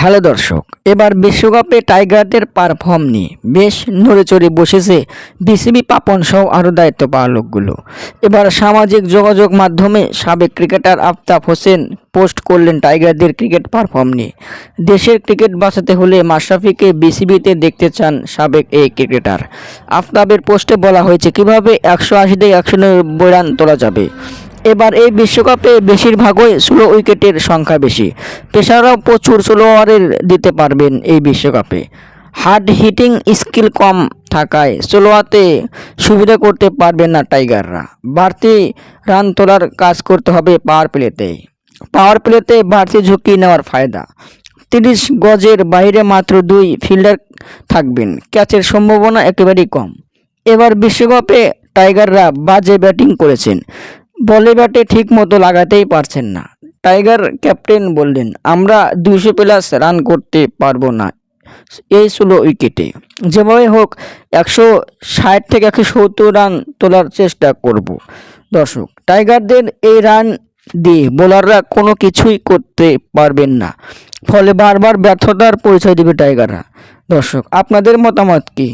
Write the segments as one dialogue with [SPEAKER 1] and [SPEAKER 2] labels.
[SPEAKER 1] Hello দর্শক, এবার বিশ্বকাপে টাইগারদের পারফর্ম নিয়ে বেশ নড়ে চড়ে বসেছে বিসিবি পাপন সহ আরও দায়িত্ব পাওয়া লোকগুলো এবার সামাজিক যোগাযোগ মাধ্যমে সাবেক ক্রিকেটার আফতাব হোসেন পোস্ট করলেন টাইগারদের ক্রিকেট পারফর্ম নিয়ে। দেশের ক্রিকেট বাঁচাতে হলে মাশরাফিকে বিসিবিতে দেখতে চান সাবেক এই ক্রিকেটার। আফতাবের পোস্টে বলা হয়েছে, কীভাবে একশো আশি থেকে একশো নব্বই রান তোলা যাবে? এবার এই বিশ্বকাপে বেশিরভাগই স্লো উইকেটের সংখ্যা বেশি। পেশারাও প্রচুর স্লো ওভারের দিতে পারবেন এই বিশ্বকাপে। হার্ড হিটিং স্কিল কম থাকায় স্লোয়াতে সুবিধা করতে পারবেন না টাইগাররা। বাড়তি রান তোলার কাজ করতে হবে পাওয়ার প্লেতে। পাওয়ার প্লেতে বাড়তি ঝুঁকি নেওয়ার ফায়দা। তিরিশ গজের বাইরে মাত্র দুই ফিল্ডার থাকবেন। ক্যাচের সম্ভাবনা একেবারেই কম। এবার বিশ্বকাপে টাইগাররা বাজে ব্যাটিং করেছেন। বলে ব্যাটে ঠিক মতো লাগাতেই পারছেন না। টাইগার ক্যাপ্টেন বললেন, আমরা দুইশো প্লাস রান করতে পারব না। এই ষোলো উইকেটে। যেভাবে হোক, একশো ষাট থেকে একশো সত্তর রান তোলার চেষ্টা করব। দর্শক, টাইগারদের এই রান দিয়ে বোলাররা কোনো কিছুই করতে পারবেন না। ফলে বারবার ব্যর্থতার পরিচয় দেবে টাইগাররা। দর্শক, আপনাদের মতামত কি?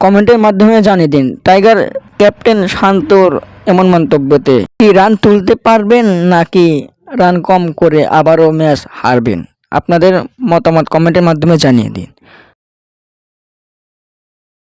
[SPEAKER 1] কমেন্টের মাধ্যমে জানিয়ে দিন। টাইগার ক্যাপ্টেন শান্তর এমন মন্তব্যতে, কি রান তুলতে পারবেন নাকি রান কম করে আবারও ম্যাচ হারবেন? আপনাদের মতামত কমেন্টের মাধ্যমে জানিয়ে দিন।